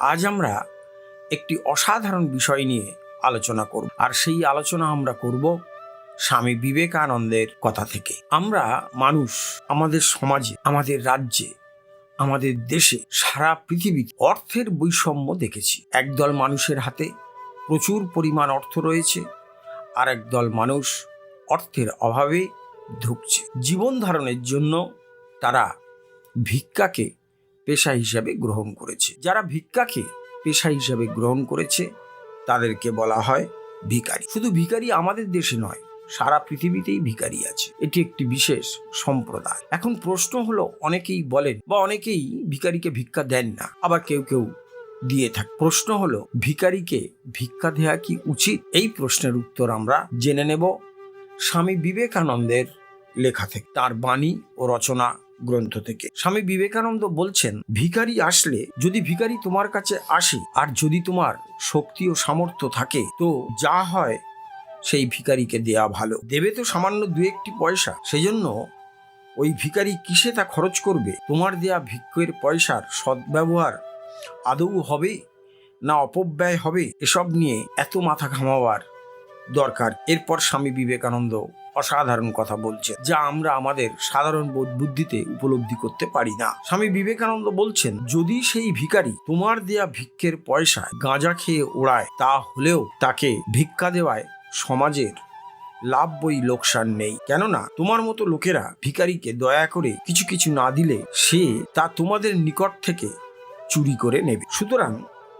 আজ আমরা একটি অসাধারণ বিষয় নিয়ে আলোচনা করব। আর সেই আলোচনা আমরা করব স্বামী বিবেকানন্দের কথা থেকে। আমরা মানুষ আমাদের সমাজে, আমাদের রাজ্যে, আমাদের দেশে, সারা পৃথিবীতে অর্থের বৈষম্য দেখেছি। একদল মানুষের হাতে প্রচুর পরিমাণ অর্থ রয়েছে আর একদল মানুষ অর্থের অভাবে ধুকছে। জীবন ধারণের জন্য তারা ভিক্ষাকে পেশা হিসাবে গ্রহণ করেছে। যারা ভিক্ষাকে পেশা হিসাবে গ্রহণ করেছে, তাদেরকে বলা হয় ভিখারি। শুধু ভিখারি আমাদের দেশে নয়, সারা পৃথিবীতেই ভিখারি আছে। এটি একটি বিশেষ সম্প্রদায়। এখন প্রশ্ন হলো, অনেকেই বলেন, বা অনেকেই ভিখারিকে ভিক্ষা দেন না, আবার কেউ কেউ দিয়ে থাকে। প্রশ্ন হলো, ভিখারিকে ভিক্ষা দেওয়া কি উচিত? এই প্রশ্নের উত্তর আমরা জেনে নেব স্বামী বিবেকানন্দের লেখা থেকে। তার বাণী ও রচনা গ্রন্থ থেকে। স্বামী বিবেকানন্দ বলছেন, ভিখারি আসলে যদি ভিখারি তোমার কাছে আসে আর যদি তোমার শক্তি ও সামর্থ্য থাকে, তো যা হয় সেই ভিখারিকে দেয়া ভালো। দেবে তো সামান্য দু একটি পয়সা, সেজন্য ওই ভিখারি কিসে তা খরচ করবে? তোমার দেয়া ভিক্ষের পয়সার সদ্ব্যবহার আদৌ হবে না অপব্যয় হবে? এসব নিয়ে এত মাথা ঘামাবার দরকার। এরপর স্বামী বিবেকানন্দ অসাধারণ কথা বলছেন, যা আমরা আমাদের সাধারণ বোধ বুদ্ধিতে উপলব্ধি করতে পারি না। স্বামী বিবেকানন্দ বলছেন, যদি সেই ভিকারি তোমার দেয়া ভিক্ষের পয়সায় গাঁজা খেয়ে ওড়ায় তা হলেও তাকে ভিক্ষা দেওয়ায় সমাজের লাভ বই লোকসান নেই। কেননা, তোমার মতো লোকেরা ভিখারিকে দয়া করে কিছু কিছু না দিলে সে তা তোমাদের নিকট থেকে চুরি করে নেবে। সুতরাং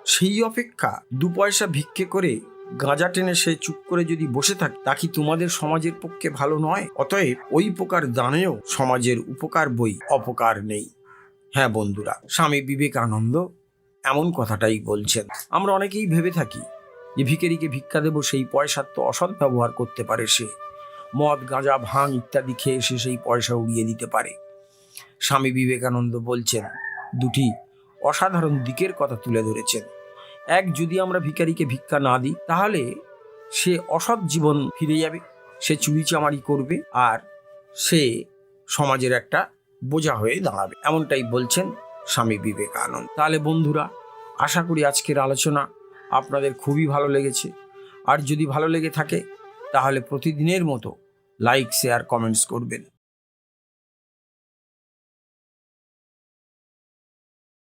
সেই অপেক্ষা দু পয়সা ভিক্ষে করে গাঁজা টেনে সে চুপ করে যদি বসে থাকে, তা কি তোমাদের সমাজের পক্ষে ভালো নয়? অতএব ওই প্রকার দানেও সমাজের উপকার বই, অপকার নেই। হ্যাঁ বন্ধুরা, স্বামী বিবেকানন্দ এমন কথাটাই বলছেন। আমরা অনেকেই ভেবে থাকি যে ভিখারিকে ভিক্ষা দেব, সেই পয়সার তো অসৎ ব্যবহার করতে পারে সে। মদ, গাঁজা ভাঙ ইত্যাদি খেয়ে সে সেই পয়সা উড়িয়ে দিতে পারে। স্বামী বিবেকানন্দ বলছেন, দুটি অসাধারণ দিকের কথা তুলে ধরেছেন। এক যদি আমরা ভিখারিকে ভিক্ষা না দিই, তাহলে সে অসৎ জীবন ফিরে যাবে। সে চুরি চামারি করবে আর সে সমাজের একটা বোঝা হয়ে দাঁড়াবে। এমনটাই বলছেন স্বামী বিবেকানন্দ। তাহলে বন্ধুরা, আশা করি আজকের আলোচনা আপনাদের খুবই ভালো লেগেছে। আর যদি ভালো লেগে থাকে, তাহলে প্রতিদিনের মতো লাইক, শেয়ার, কমেন্টস করবেন।